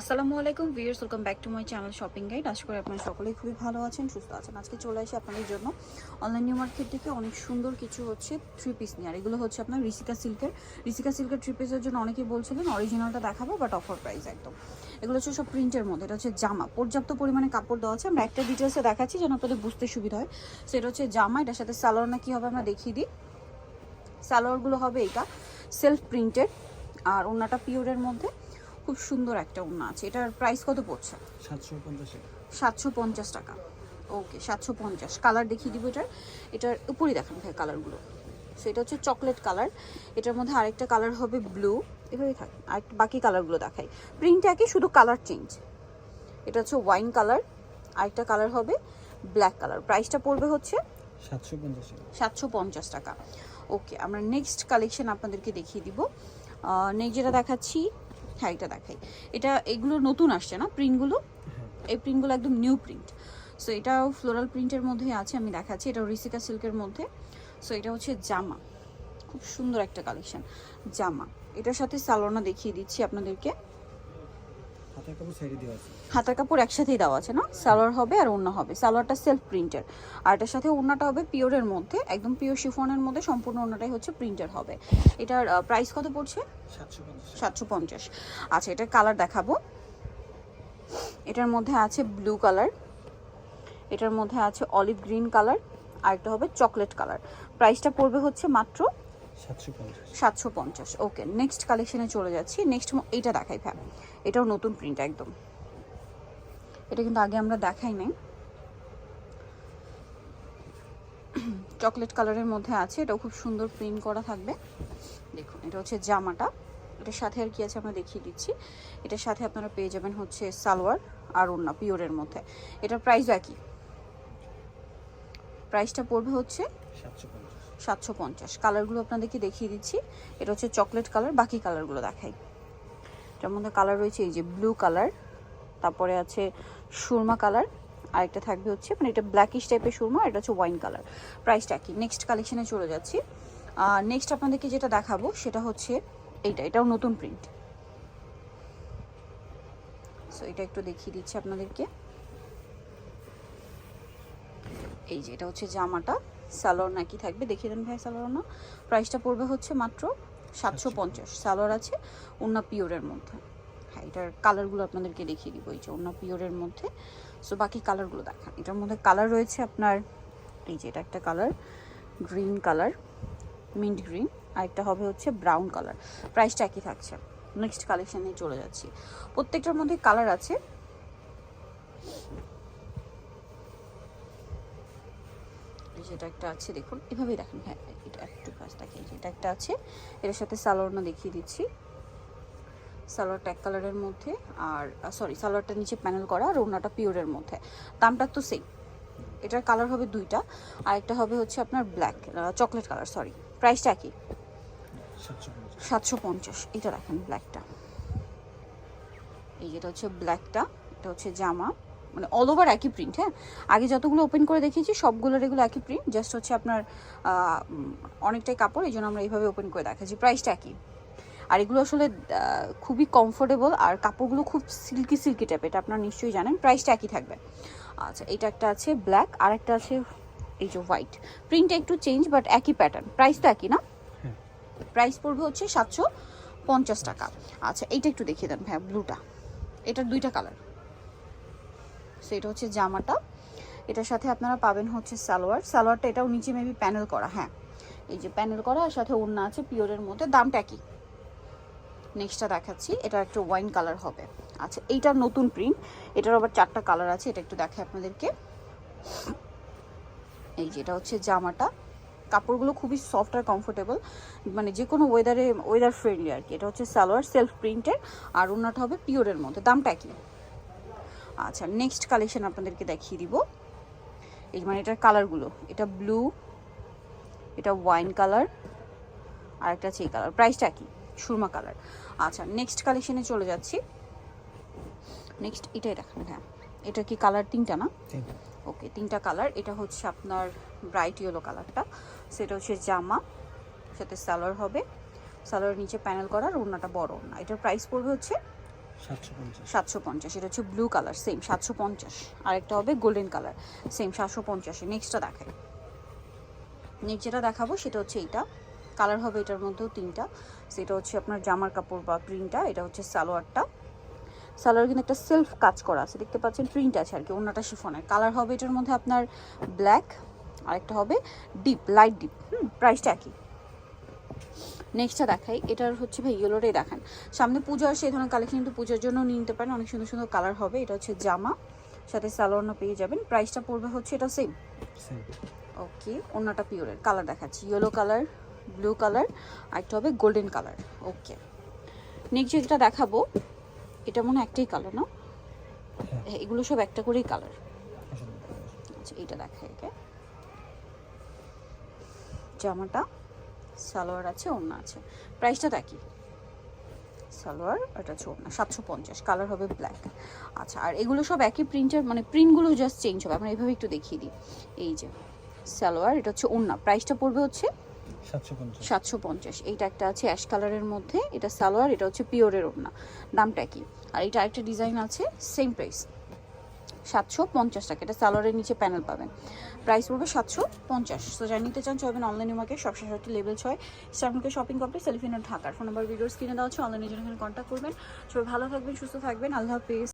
আসসালামু আলাইকুম viewers welcome back to my channel shopping guide আশা করি আপনারা সকলেই খুবই ভালো আছেন, সুস্থ আছেন। আজকে চলে আসি আপনাদের জন্য অনলাইন নিউ মার্কেট থেকে অনেক সুন্দর কিছু হচ্ছে থ্রি পিস নিয়ে। আর এগুলো হচ্ছে আপনার ঋষিকা সিল্কের ঋষিকা সিল্কের থ্রি পিসের জন্য অনেকেই বলছিলেন অরিজিনালটা দেখাবো বাট অফার প্রাইস একদম। এগুলো হচ্ছে সব প্রিন্টের মধ্যে, এটা হচ্ছে জামা। পর্যাপ্ত পরিমাণে কাপড় দেওয়া আছে। আমরা একটা ডিটেলসে দেখাচ্ছি যেন আপনাদের বুঝতে সুবিধা হয়। সেটা হচ্ছে জামা, এটার সাথে সালোয়ার না কী হবে আমরা দেখিয়ে দিই। সালোয়ারগুলো হবে এটা সেলফ প্রিন্টেড আর ওনাটা পিওরের মধ্যে। খুব সুন্দর একটা ওড়না আছে। এটার প্রাইস কত পড়ছে? সাতশো পঞ্চাশ টাকা। ওকে সাতশো পঞ্চাশ। কালার দেখিয়ে দিব এটার। এটার উপরই দেখান ভাই কালারগুলো সো এটা হচ্ছে চকলেট কালার এটার মধ্যে আরেকটা কালার হবে ব্লু এভাবেই থাকে। আর বাকি কালারগুলো দেখাই। প্রিন্ট একই শুধু কালার চেঞ্জ এটা হচ্ছে ওয়াইন কালার আরেকটা কালার হবে ব্ল্যাক কালার প্রাইসটা পড়বে হচ্ছে সাতশো পঞ্চাশ টাকা। ওকে আমরা নেক্সট কালেকশন আপনাদেরকে দেখিয়ে দিব। নেক্সট যেটা দেখাচ্ছি হ্যাঁ এটা দেখাই। এটা এগুলো নতুন আসছে না? প্রিন্টগুলো হ্যাঁ। এই প্রিন্টগুলো একদম নিউ প্রিন্ট সো এটাও ফ্লোরাল প্রিন্টের মধ্যে আছে আমি দেখাচ্ছি। এটা রিসিকা সিল্কের মধ্যে। সো এটা হচ্ছে জামা। খুব সুন্দর একটা কালেকশন জামা। এটার সাথে সালোনা দেখিয়ে দিচ্ছি আপনাদেরকে। হাতের কাপড় সাইডে দেওয়া আছে। হাতার কাপড় একসাথেই দেওয়া আছে না? সালোয়ার হবে আর ওড়না হবে। সালোয়ারটা সেলফ প্রিন্টের আর এটার সাথে ওড়নাটা হবে পিওরের মধ্যে একদম পিওর শিফনের মধ্যে সম্পূর্ণ ওড়নাটাই হচ্ছে প্রিন্টার হবে। এটার প্রাইস কত পড়ছে? সাতশো পঞ্চাশ। আচ্ছা এটার কালার দেখাবো। এটার মধ্যে আছে ব্লু কালার এটার মধ্যে আছে অলিভ গ্রিন কালার আর একটা হবে চকলেট কালার প্রাইসটা পড়বে হচ্ছে মাত্র সাতশো পঞ্চাশ। ওকে নেক্সট কালেকশনে চলে যাচ্ছি। নেক্সট এইটা দেখাই ফ্যাম এটাও নতুন প্রিন্ট একদম। এটা কিন্তু আগে আমরা দেখাই নাই। চকলেট কালারের মধ্যে আছে এটাও খুব সুন্দর প্রিন্ট করা থাকবে। দেখুন এটা হচ্ছে জামাটা। এটার সাথে আর কি আছে আমরা দেখিয়ে দিচ্ছি। এটার সাথে আপনারা পেয়ে যাবেন হচ্ছে সালোয়ার আর ওড়না পিওরের মধ্যে। এটার প্রাইসও একই। প্রাইসটা পড়বে হচ্ছে সাতশো পঞ্চাশ। কালারগুলো আপনাদেরকে দেখিয়ে দিচ্ছি। এটা হচ্ছে চকলেট কালার বাকি কালারগুলো দেখাই। এটার মধ্যে কালার রয়েছে এই যে ব্লু কালার তারপরে আছে সুরমা কালার আরেকটা থাকবে হচ্ছে মানে এটা ব্ল্যাকিশ টাইপের সুরমা, এটা হচ্ছে ওয়াইন কালার প্রাইসটা কি নেক্সট কালেকশনে চলে যাচ্ছি। নেক্সট আপনাদেরকে যেটা দেখাবো, সেটা হচ্ছে এইটা, এটাও নতুন প্রিন্ট সো এটা একটু দেখিয়ে দিচ্ছি আপনাদেরকে। এই যে, এটা হচ্ছে জামাটা। সালোয়ার নাকি থাকবে। দেখিয়ে দেন ভাই সালোয়ার না প্রাইসটা পড়বে হচ্ছে মাত্র সাতশো পঞ্চাশ সালোয়ার আছে ওন্না পিওরের মধ্যে। হ্যাঁ এটার কালারগুলো আপনাদেরকে দেখিয়ে দিব এই যে ওন্না পিওরের মধ্যে। সো বাকি কালারগুলো দেখান। এটার মধ্যে কালার রয়েছে আপনার এই যে এটা একটা colour green colour mint green আর একটা হবে হচ্ছে ব্রাউন কালার প্রাইসটা একই থাকছে। নেক্সট কালেকশানে চলে যাচ্ছি। প্রত্যেকটার মধ্যে কালার আছে। এই যে এটা একটা আছে, দেখুন, এভাবেই দেখেন হ্যাঁ এটা একটু কাজ দেখেন এটা একটা আছে। এর সাথে সালোয়ারটা দেখিয়ে দিচ্ছি। সালোয়ারটা এক কালারের মধ্যে আর সরি সালোয়ারটা নিচে প্যানেল করা আর ওনাটা পিওরের মধ্যে। দামটা তো সেম এটার কালার হবে দুইটা। আর একটা হবে হচ্ছে আপনার ব্ল্যাক চকলেট কালার সরি প্রাইসটা কি সাতশো পঞ্চাশ। এটা দেখেন ব্ল্যাকটা এই যেটা হচ্ছে ব্ল্যাকটা এটা হচ্ছে জামা। মানে অল ওভার একই প্রিন্ট হ্যাঁ? আগে যতগুলো ওপেন করে দেখিয়েছি সবগুলোর এগুলো একই প্রিন্ট জাস্ট হচ্ছে আপনার অনেকটাই কাপড় এই জন্য আমরা এইভাবে ওপেন করে দেখাচ্ছি। প্রাইসটা একই। আর এগুলো আসলে খুবই কমফোর্টেবল আর কাপড়গুলো খুব সিল্কি সিল্কি টাইপ এটা আপনারা নিশ্চয়ই জানেন প্রাইসটা একই থাকবে। আচ্ছা এটা একটা আছে ব্ল্যাক আর একটা আছে এই যে হোয়াইট প্রিন্টটা একটু চেঞ্জ বাট একই প্যাটার্ন প্রাইস তো একই না? হ্যাঁ। প্রাইস পড়বে হচ্ছে সাতশো পঞ্চাশ টাকা। আচ্ছা এইটা একটু দেখিয়ে দেন হ্যাঁ ব্লুটা এটার দুইটা কালার সো এটা হচ্ছে জামাটা। এটার সাথে আপনারা পাবেন হচ্ছে সালোয়ার। সালোয়ারটা এটাও নিচে মেবি প্যানেল করা হ্যাঁ। এই যে প্যানেল করা আর সাথে ওড়না আছে, পিওরের মধ্যে। দামটা কি নেক্সটটা দেখাচ্ছি। এটা একটু ওয়াইন কালার হবে। আচ্ছা এইটার নতুন প্রিন্ট এটার আবার চারটা কালার আছে, এটা একটু দেখে আপনাদেরকে। এই যে এটা হচ্ছে জামাটা। কাপড়গুলো খুবই সফট আর কমফোর্টেবল মানে যে কোনো ওয়েদারে ওয়েদার ফ্রেন্ডলি আর কি। এটা হচ্ছে সালোয়ার সেলফ প্রিন্টের আর ওনাটা হবে পিওরের মধ্যে। দামটা কি আচ্ছা নেক্সট কালেকশন আপনাদেরকে দেখিয়ে দিব। এই মানে এটার কালারগুলো এটা ব্লু এটা ওয়াইন কালার আর একটা আছে এই কালার প্রাইসটা কি? সুরমা কালার আচ্ছা নেক্সট কালেকশনে চলে যাচ্ছি। নেক্সট এটাই দেখান হ্যাঁ। এটা কি কালার তিনটা না? ওকে তিনটা কালার এটা হচ্ছে আপনার ব্রাইট ইয়েলো কালারটা সেটা হচ্ছে জামা সাথে সালোয়ার হবে। সালোয়ার নিচে প্যানেল করার ওড়নাটা বড় ওড়না। এটার প্রাইস পড়বে হচ্ছে সাতশো পঞ্চাশ। এটা হচ্ছে ব্লু কালার সেম সাতশো পঞ্চাশ। আরেকটা হবে গোল্ডেন কালার সেম সাতশো পঞ্চাশে। নেক্সটটা দেখাই। নেক্সট যেটা দেখাবো সেটা হচ্ছে এইটা। কালার হবে এটার মধ্যেও তিনটা। সেটা হচ্ছে আপনার জামার কাপড় বা প্রিন্টটা এটা হচ্ছে সালোয়ারটা। সালোয়ার কিন্তু একটা সেলফ কাজ করা আছে। দেখতে পাচ্ছেন প্রিন্ট আছে আর কি অন্যটা শিফনের। কালার হবে এটার মধ্যে আপনার ব্ল্যাক আরেকটা হবে ডিপ লাইট ডিপ হুম প্রাইসটা একই। নেক্সটটা দেখাই। এটার হচ্ছে ভাই ইয়েলোটাই দেখান। সামনে পুজো আসে এই ধরনের কালেকশন কিন্তু পুজোর জন্য নিতে পারেন। অনেক সুন্দর সুন্দর কালার হবে। এটা হচ্ছে জামা। সাথে সালোয়ারও পেয়ে যাবেন। প্রাইসটা পড়বে হচ্ছে এটা সেম ওকে অন্যটা পিওরের কালার দেখাচ্ছি। ইয়েলো কালার ব্লু কালার আর একটা হবে গোল্ডেন কালার ওকে নেক্সট যেটা দেখাবো এটা মনে হয় একটাই কালার না হ্যাঁ। হ্যাঁ, এগুলো সব একটা করেই কালার আচ্ছা এইটা দেখাই একে জামাটা। সালোয়ার আছে ওড়না আছে। প্রাইসটা দেখি সালোয়ার এটা হচ্ছে ওড়না সাতশো পঞ্চাশ। কালার হবে ব্ল্যাক আচ্ছা আর এগুলো সব একই প্রিন্টার মানে প্রিন্টগুলো জাস্ট চেঞ্জ হবে। আমরা এইভাবে একটু দেখিয়ে দিই। এই যে সালোয়ার এটা হচ্ছে ওড়না। প্রাইসটা পড়বে হচ্ছে সাতশো পঞ্চাশ। এইটা একটা আছে অ্যাশ কালারের মধ্যে। এটা সালোয়ার এটা হচ্ছে পিওরের ওড়না। দামটা কি আর এটা আরেকটা ডিজাইন আছে সেম প্রাইস সাতশো পঞ্চাশ টাকা। এটা সালোয়ারের নিচে প্যানেল পাবেন। প্রাইস পড়বে সাতশো পঞ্চাশ। তো যা নিতে চান চলবেন অনলাইনে মার্কেট সবসময় একটি লেভেল ছয়। স্টাফকে শপিং কমপ্লেক্স সেলিফিনার ঢাকার। ফোন নাম্বার ভিডিওস কিনে দেওয়া হচ্ছে অনলাইনে জন্য কন্ট্যাক্ট করবেন। সবাই ভালো থাকবেন, সুস্থ থাকবেন। আল্লাহ হাফিজ।